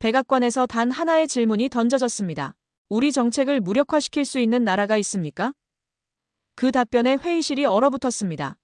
백악관에서 단 하나의 질문이 던져졌습니다. 우리 정책을 무력화시킬 수 있는 나라가 있습니까? 그 답변에 회의실이 얼어붙었습니다.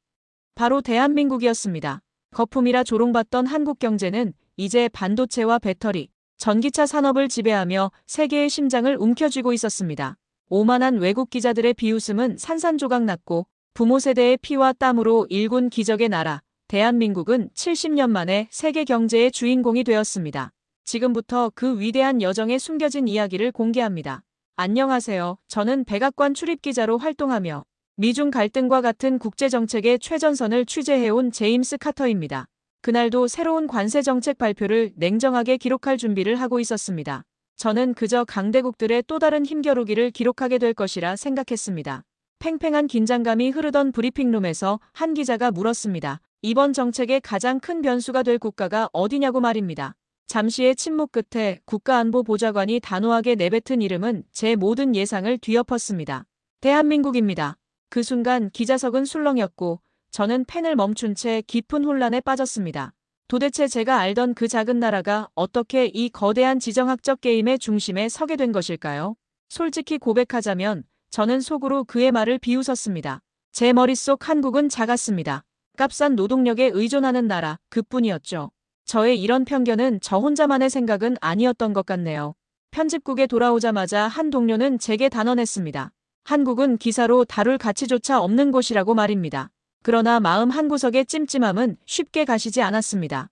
바로 대한민국이었습니다. 거품이라 조롱받던 한국 경제는 이제 반도체와 배터리, 전기차 산업을 지배하며 세계의 심장을 움켜쥐고 있었습니다. 오만한 외국 기자들의 비웃음은 산산조각 났고 부모 세대의 피와 땀으로 일군 기적의 나라, 대한민국은 70년 만에 세계 경제의 주인공이 되었습니다. 지금부터 그 위대한 여정에 숨겨진 이야기를 공개합니다. 안녕하세요. 저는 백악관 출입기자로 활동하며 미중 갈등과 같은 국제정책의 최전선을 취재해온 제임스 카터입니다. 그날도 새로운 관세 정책 발표를 냉정하게 기록할 준비를 하고 있었습니다. 저는 그저 강대국들의 또 다른 힘겨루기를 기록하게 될 것이라 생각했습니다. 팽팽한 긴장감이 흐르던 브리핑룸에서 한 기자가 물었습니다. 이번 정책의 가장 큰 변수가 될 국가가 어디냐고 말입니다. 잠시의 침묵 끝에 국가안보보좌관이 단호하게 내뱉은 이름은 제 모든 예상을 뒤엎었습니다. 대한민국입니다. 그 순간 기자석은 술렁였고 저는 펜을 멈춘 채 깊은 혼란에 빠졌습니다. 도대체 제가 알던 그 작은 나라가 어떻게 이 거대한 지정학적 게임의 중심에 서게 된 것일까요? 솔직히 고백하자면 저는 속으로 그의 말을 비웃었습니다. 제 머릿속 한국은 작았습니다. 값싼 노동력에 의존하는 나라 그뿐이었죠. 저의 이런 편견은 저 혼자만의 생각은 아니었던 것 같네요. 편집국에 돌아오자마자 한 동료는 제게 단언했습니다. 한국은 기사로 다룰 가치조차 없는 곳이라고 말입니다. 그러나 마음 한구석의 찜찜함은 쉽게 가시지 않았습니다.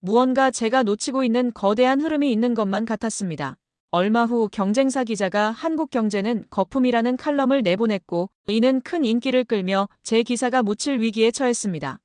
무언가 제가 놓치고 있는 거대한 흐름이 있는 것만 같았습니다. 얼마 후 경쟁사 기자가 한국 경제는 거품이라는 칼럼을 내보냈고 이는 큰 인기를 끌며 제 기사가 묻힐 위기에 처했습니다.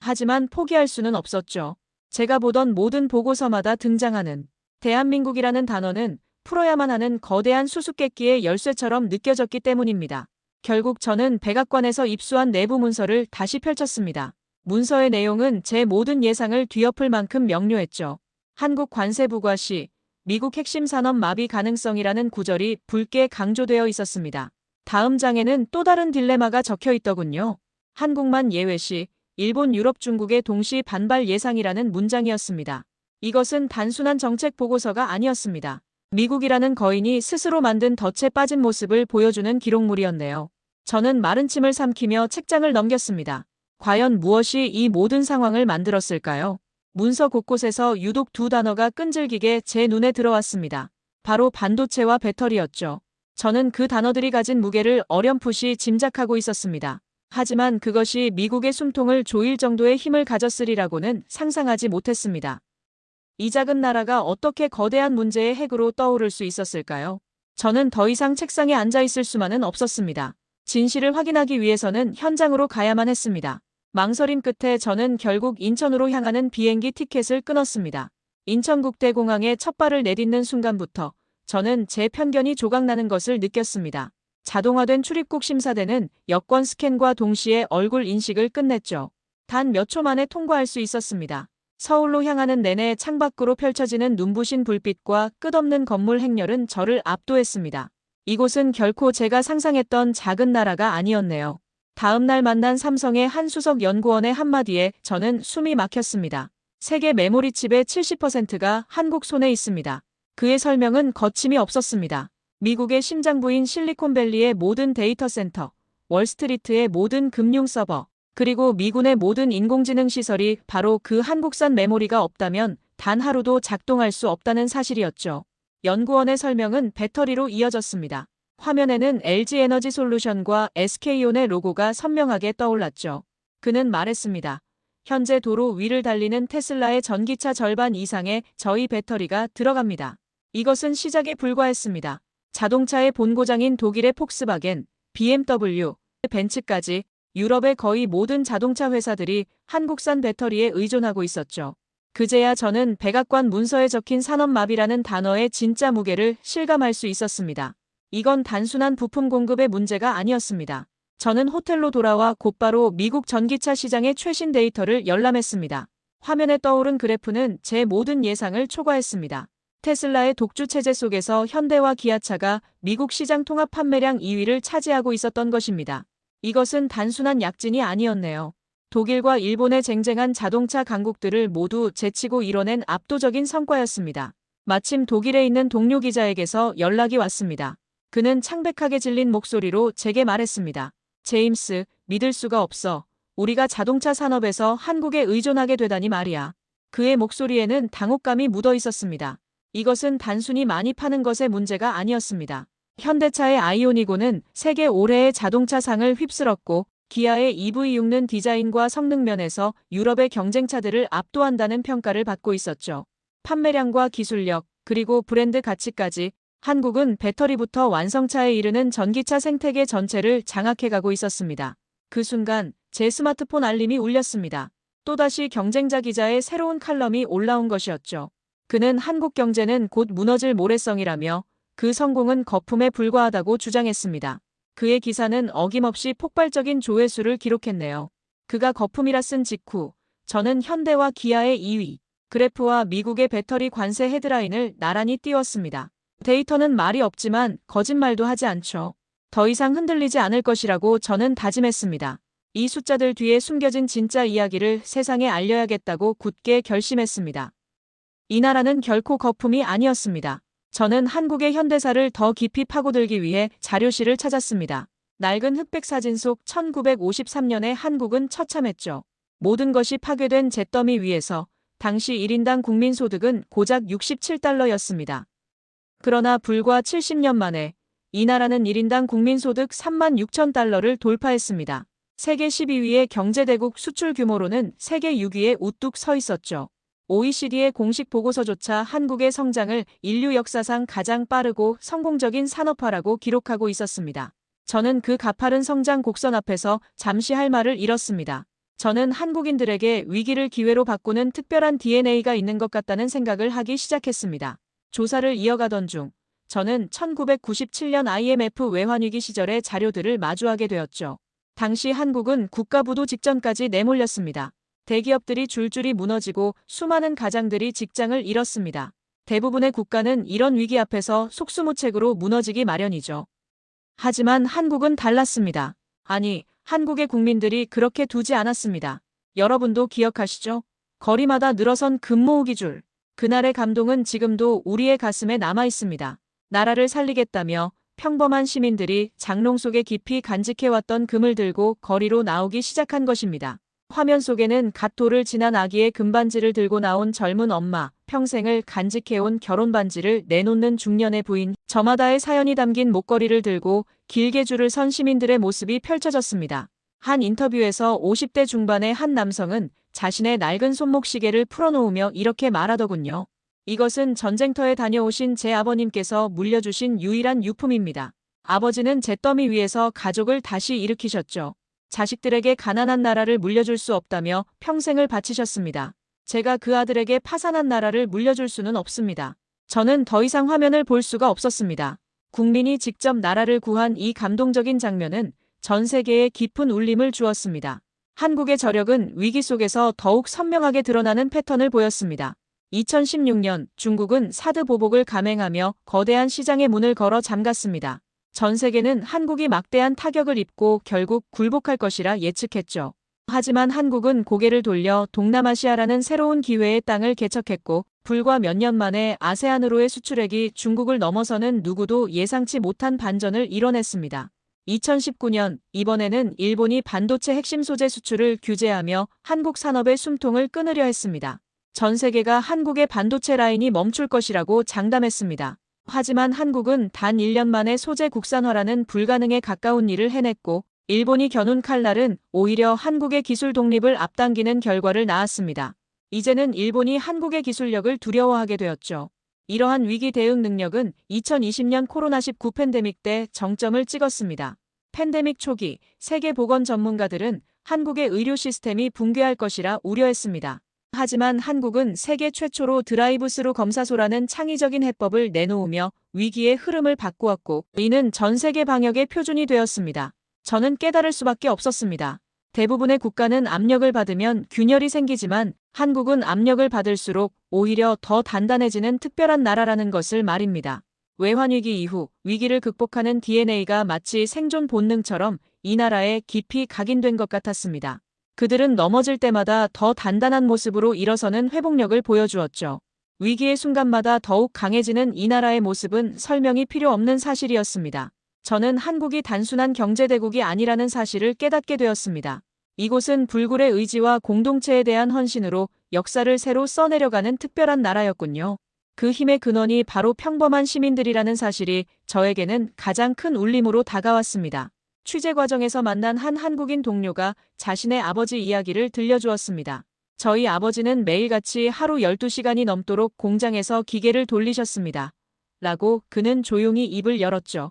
하지만 포기할 수는 없었죠. 제가 보던 모든 보고서마다 등장하는 대한민국이라는 단어는 풀어야만 하는 거대한 수수께끼의 열쇠처럼 느껴졌기 때문입니다. 결국 저는 백악관에서 입수한 내부 문서를 다시 펼쳤습니다. 문서의 내용은 제 모든 예상을 뒤엎을 만큼 명료했죠. 한국 관세부과 시, 미국 핵심 산업 마비 가능성이라는 구절이 붉게 강조되어 있었습니다. 다음 장에는 또 다른 딜레마가 적혀 있더군요. 한국만 예외 시, 일본, 유럽, 중국의 동시 반발 예상이라는 문장이었습니다. 이것은 단순한 정책 보고서가 아니었습니다. 미국이라는 거인이 스스로 만든 덫에 빠진 모습을 보여주는 기록물이었네요. 저는 마른 침을 삼키며 책장을 넘겼습니다. 과연 무엇이 이 모든 상황을 만들었을까요? 문서 곳곳에서 유독 두 단어가 끈질기게 제 눈에 들어왔습니다. 바로 반도체와 배터리였죠. 저는 그 단어들이 가진 무게를 어렴풋이 짐작하고 있었습니다. 하지만 그것이 미국의 숨통을 조일 정도의 힘을 가졌으리라고는 상상하지 못했습니다. 이 작은 나라가 어떻게 거대한 문제의 핵으로 떠오를 수 있었을까요? 저는 더 이상 책상에 앉아 있을 수만은 없었습니다. 진실을 확인하기 위해서는 현장으로 가야만 했습니다. 망설임 끝에 저는 결국 인천으로 향하는 비행기 티켓을 끊었습니다. 인천국대공항에 첫 발을 내딛는 순간부터 저는 제 편견이 조각나는 것을 느꼈습니다. 자동화된 출입국 심사대는 여권 스캔과 동시에 얼굴 인식을 끝냈죠. 단 몇 초 만에 통과할 수 있었습니다. 서울로 향하는 내내 창밖으로 펼쳐지는 눈부신 불빛과 끝없는 건물 행렬은 저를 압도했습니다. 이곳은 결코 제가 상상했던 작은 나라가 아니었네요. 다음 날 만난 삼성의 한 수석 연구원의 한마디에 저는 숨이 막혔습니다. 세계 메모리 칩의 70%가 한국 손에 있습니다. 그의 설명은 거침이 없었습니다. 미국의 심장부인 실리콘밸리의 모든 데이터 센터, 월스트리트의 모든 금융 서버, 그리고 미군의 모든 인공지능 시설이 바로 그 한국산 메모리가 없다면 단 하루도 작동할 수 없다는 사실이었죠. 연구원의 설명은 배터리로 이어졌습니다. 화면에는 LG 에너지 솔루션과 SK온의 로고가 선명하게 떠올랐죠. 그는 말했습니다. 현재 도로 위를 달리는 테슬라의 전기차 절반 이상의 저희 배터리가 들어갑니다. 이것은 시작에 불과했습니다. 자동차의 본고장인 독일의 폭스바겐, BMW, 벤츠까지 유럽의 거의 모든 자동차 회사들이 한국산 배터리에 의존하고 있었죠. 그제야 저는 백악관 문서에 적힌 산업마비라는 단어의 진짜 무게를 실감할 수 있었습니다. 이건 단순한 부품 공급의 문제가 아니었습니다. 저는 호텔로 돌아와 곧바로 미국 전기차 시장의 최신 데이터를 열람했습니다. 화면에 떠오른 그래프는 제 모든 예상을 초과했습니다. 테슬라의 독주 체제 속에서 현대와 기아차가 미국 시장 통합 판매량 2위를 차지하고 있었던 것입니다. 이것은 단순한 약진이 아니었네요. 독일과 일본의 쟁쟁한 자동차 강국들을 모두 제치고 이뤄낸 압도적인 성과였습니다. 마침 독일에 있는 동료 기자에게서 연락이 왔습니다. 그는 창백하게 질린 목소리로 제게 말했습니다. 제임스, 믿을 수가 없어. 우리가 자동차 산업에서 한국에 의존하게 되다니 말이야. 그의 목소리에는 당혹감이 묻어 있었습니다. 이것은 단순히 많이 파는 것의 문제가 아니었습니다. 현대차의 아이오니고는 세계 올해의 자동차 상을 휩쓸었고 기아의 EV6는 디자인과 성능 면에서 유럽의 경쟁차들을 압도한다는 평가를 받고 있었죠. 판매량과 기술력, 그리고 브랜드 가치까지 한국은 배터리부터 완성차에 이르는 전기차 생태계 전체를 장악해가고 있었습니다. 그 순간 제 스마트폰 알림이 울렸습니다. 또다시 경쟁자 기자의 새로운 칼럼이 올라온 것이었죠. 그는 한국 경제는 곧 무너질 모래성이라며 그 성공은 거품에 불과하다고 주장했습니다. 그의 기사는 어김없이 폭발적인 조회수를 기록했네요. 그가 거품이라 쓴 직후 저는 현대와 기아의 2위, 그래프와 미국의 배터리 관세 헤드라인을 나란히 띄웠습니다. 데이터는 말이 없지만 거짓말도 하지 않죠. 더 이상 흔들리지 않을 것이라고 저는 다짐했습니다. 이 숫자들 뒤에 숨겨진 진짜 이야기를 세상에 알려야겠다고 굳게 결심했습니다. 이 나라는 결코 거품이 아니었습니다. 저는 한국의 현대사를 더 깊이 파고들기 위해 자료실을 찾았습니다. 낡은 흑백 사진 속 1953년에 한국은 처참했죠. 모든 것이 파괴된 잿더미 위에서 당시 1인당 국민소득은 고작 67달러였습니다. 그러나 불과 70년 만에 이 나라는 1인당 국민소득 3만 6천 달러를 돌파했습니다. 세계 12위의 경제대국 수출 규모로는 세계 6위에 우뚝 서 있었죠. OECD의 공식 보고서조차 한국의 성장을 인류 역사상 가장 빠르고 성공적인 산업화라고 기록하고 있었습니다. 저는 그 가파른 성장 곡선 앞에서 잠시 할 말을 잃었습니다. 저는 한국인들에게 위기를 기회로 바꾸는 특별한 DNA가 있는 것 같다는 생각을 하기 시작했습니다. 조사를 이어가던 중 저는 1997년 IMF 외환위기 시절의 자료들을 마주하게 되었죠. 당시 한국은 국가부도 직전까지 내몰렸습니다. 대기업들이 줄줄이 무너지고 수많은 가장들이 직장을 잃었습니다. 대부분의 국가는 이런 위기 앞에서 속수무책으로 무너지기 마련이죠. 하지만 한국은 달랐습니다. 아니, 한국의 국민들이 그렇게 두지 않았습니다. 여러분도 기억하시죠? 거리마다 늘어선 금모으기 줄. 그날의 감동은 지금도 우리의 가슴에 남아 있습니다. 나라를 살리겠다며 평범한 시민들이 장롱 속에 깊이 간직해왔던 금을 들고 거리로 나오기 시작한 것입니다. 화면 속에는 갓 돌을 지난 아기의 금반지를 들고 나온 젊은 엄마, 평생을 간직해온 결혼 반지를 내놓는 중년의 부인, 저마다의 사연이 담긴 목걸이를 들고 길게 줄을 선 시민들의 모습이 펼쳐졌습니다. 한 인터뷰에서 50대 중반의 한 남성은 자신의 낡은 손목시계를 풀어놓으며 이렇게 말하더군요. 이것은 전쟁터에 다녀오신 제 아버님께서 물려주신 유일한 유품입니다. 아버지는 잿더미 위에서 가족을 다시 일으키셨죠. 자식들에게 가난한 나라를 물려줄 수 없다며 평생을 바치셨습니다. 제가 그 아들에게 파산한 나라를 물려줄 수는 없습니다. 저는 더 이상 화면을 볼 수가 없었습니다. 국민이 직접 나라를 구한 이 감동적인 장면은 전 세계에 깊은 울림을 주었습니다. 한국의 저력은 위기 속에서 더욱 선명하게 드러나는 패턴을 보였습니다. 2016년 중국은 사드 보복을 감행하며 거대한 시장의 문을 걸어 잠갔습니다. 전 세계는 한국이 막대한 타격을 입고 결국 굴복할 것이라 예측했죠. 하지만 한국은 고개를 돌려 동남아시아라는 새로운 기회의 땅을 개척했고 불과 몇 년 만에 아세안으로의 수출액이 중국을 넘어서는 누구도 예상치 못한 반전을 이뤄냈습니다. 2019년 이번에는 일본이 반도체 핵심 소재 수출을 규제하며 한국 산업의 숨통을 끊으려 했습니다. 전 세계가 한국의 반도체 라인이 멈출 것이라고 장담했습니다. 하지만 한국은 단 1년 만에 소재 국산화라는 불가능에 가까운 일을 해냈고 일본이 겨눈 칼날은 오히려 한국의 기술 독립을 앞당기는 결과를 낳았습니다. 이제는 일본이 한국의 기술력을 두려워하게 되었죠. 이러한 위기 대응 능력은 2020년 코로나19 팬데믹 때 정점을 찍었습니다. 팬데믹 초기 세계 보건 전문가들은 한국의 의료 시스템이 붕괴할 것이라 우려했습니다. 하지만 한국은 세계 최초로 드라이브스루 검사소라는 창의적인 해법을 내놓으며 위기의 흐름을 바꾸었고 이는 전 세계 방역의 표준이 되었습니다. 저는 깨달을 수밖에 없었습니다. 대부분의 국가는 압력을 받으면 균열이 생기지만 한국은 압력을 받을수록 오히려 더 단단해지는 특별한 나라라는 것을 말입니다. 외환위기 이후 위기를 극복하는 DNA가 마치 생존 본능처럼 이 나라에 깊이 각인된 것 같았습니다. 그들은 넘어질 때마다 더 단단한 모습으로 일어서는 회복력을 보여주었죠. 위기의 순간마다 더욱 강해지는 이 나라의 모습은 설명이 필요 없는 사실이었습니다. 저는 한국이 단순한 경제대국이 아니라는 사실을 깨닫게 되었습니다. 이곳은 불굴의 의지와 공동체에 대한 헌신으로 역사를 새로 써내려가는 특별한 나라였군요. 그 힘의 근원이 바로 평범한 시민들이라는 사실이 저에게는 가장 큰 울림으로 다가왔습니다. 취재 과정에서 만난 한 한국인 동료가 자신의 아버지 이야기를 들려주었습니다. 저희 아버지는 매일같이 하루 12시간이 넘도록 공장에서 기계를 돌리셨습니다. 라고 그는 조용히 입을 열었죠.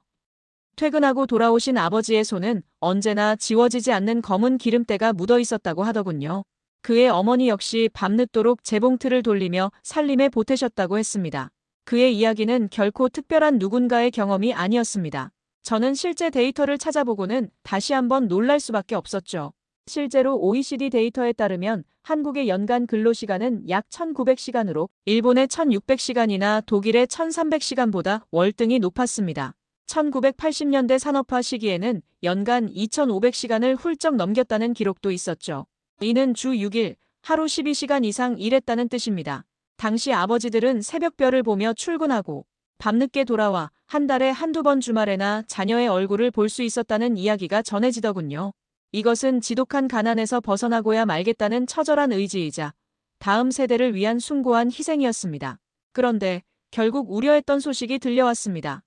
퇴근하고 돌아오신 아버지의 손은 언제나 지워지지 않는 검은 기름때가 묻어 있었다고 하더군요. 그의 어머니 역시 밤늦도록 재봉틀을 돌리며 살림에 보태셨다고 했습니다. 그의 이야기는 결코 특별한 누군가의 경험이 아니었습니다. 저는 실제 데이터를 찾아보고는 다시 한번 놀랄 수밖에 없었죠. 실제로 OECD 데이터에 따르면 한국의 연간 근로시간은 약 1900시간으로 일본의 1600시간이나 독일의 1300시간보다 월등히 높았습니다. 1980년대 산업화 시기에는 연간 2500시간을 훌쩍 넘겼다는 기록도 있었죠. 이는 주 6일, 하루 12시간 이상 일했다는 뜻입니다. 당시 아버지들은 새벽별을 보며 출근하고 밤늦게 돌아와 한 달에 한두 번 주말에나 자녀의 얼굴을 볼 수 있었다는 이야기가 전해지더군요. 이것은 지독한 가난에서 벗어나고야 말겠다는 처절한 의지이자 다음 세대를 위한 숭고한 희생이었습니다. 그런데 결국 우려했던 소식이 들려왔습니다.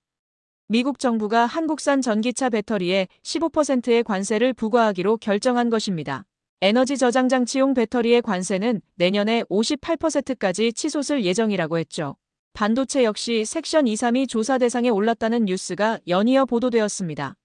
미국 정부가 한국산 전기차 배터리에 15%의 관세를 부과하기로 결정한 것입니다. 에너지 저장 장치용 배터리의 관세는 내년에 58%까지 치솟을 예정이라고 했죠. 반도체 역시 섹션 232 조사 대상에 올랐다는 뉴스가 연이어 보도되었습니다.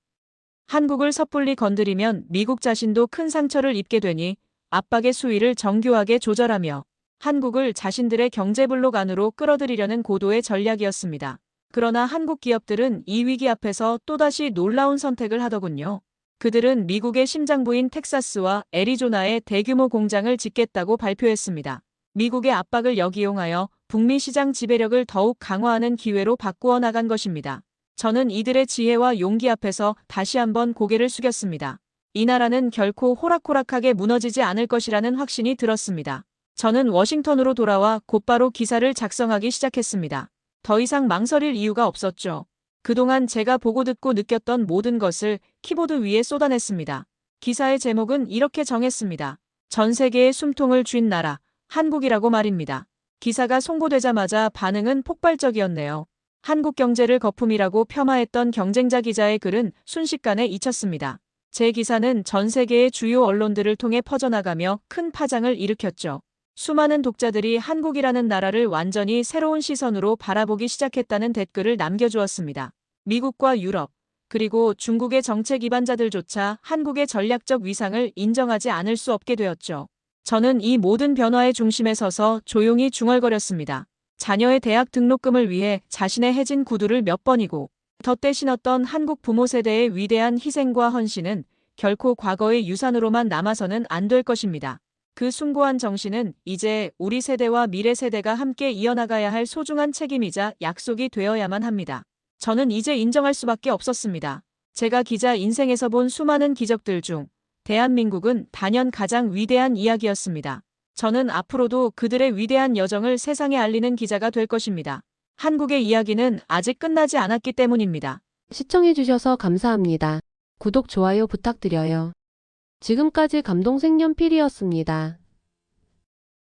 한국을 섣불리 건드리면 미국 자신도 큰 상처를 입게 되니 압박의 수위를 정교하게 조절하며 한국을 자신들의 경제블록 안으로 끌어들이려는 고도의 전략이었습니다. 그러나 한국 기업들은 이 위기 앞에서 또다시 놀라운 선택을 하더군요. 그들은 미국의 심장부인 텍사스와 애리조나에 대규모 공장을 짓겠다고 발표했습니다. 미국의 압박을 역이용하여 북미 시장 지배력을 더욱 강화하는 기회로 바꾸어 나간 것입니다. 저는 이들의 지혜와 용기 앞에서 다시 한번 고개를 숙였습니다. 이 나라는 결코 호락호락하게 무너지지 않을 것이라는 확신이 들었습니다. 저는 워싱턴으로 돌아와 곧바로 기사를 작성하기 시작했습니다. 더 이상 망설일 이유가 없었죠. 그동안 제가 보고 듣고 느꼈던 모든 것을 키보드 위에 쏟아냈습니다. 기사의 제목은 이렇게 정했습니다. 전 세계의 숨통을 쥔 나라, 한국이라고 말입니다. 기사가 송고되자마자 반응은 폭발적이었네요. 한국 경제를 거품이라고 폄하했던 경쟁자 기자의 글은 순식간에 잊혔습니다. 제 기사는 전 세계의 주요 언론들을 통해 퍼져나가며 큰 파장을 일으켰죠. 수많은 독자들이 한국이라는 나라를 완전히 새로운 시선으로 바라보기 시작했다는 댓글을 남겨주었습니다. 미국과 유럽, 그리고 중국의 정책 기반자들조차 한국의 전략적 위상을 인정하지 않을 수 없게 되었죠. 저는 이 모든 변화의 중심에 서서 조용히 중얼거렸습니다. 자녀의 대학 등록금을 위해 자신의 해진 구두를 몇 번이고 덧대 신었던 한국 부모 세대의 위대한 희생과 헌신은 결코 과거의 유산으로만 남아서는 안 될 것입니다. 그 숭고한 정신은 이제 우리 세대와 미래 세대가 함께 이어나가야 할 소중한 책임이자 약속이 되어야만 합니다. 저는 이제 인정할 수밖에 없었습니다. 제가 기자 인생에서 본 수많은 기적들 중 대한민국은 단연 가장 위대한 이야기였습니다. 저는 앞으로도 그들의 위대한 여정을 세상에 알리는 기자가 될 것입니다. 한국의 이야기는 아직 끝나지 않았기 때문입니다. 시청해주셔서 감사합니다. 구독, 좋아요 부탁드려요. 지금까지 감동생년필이었습니다.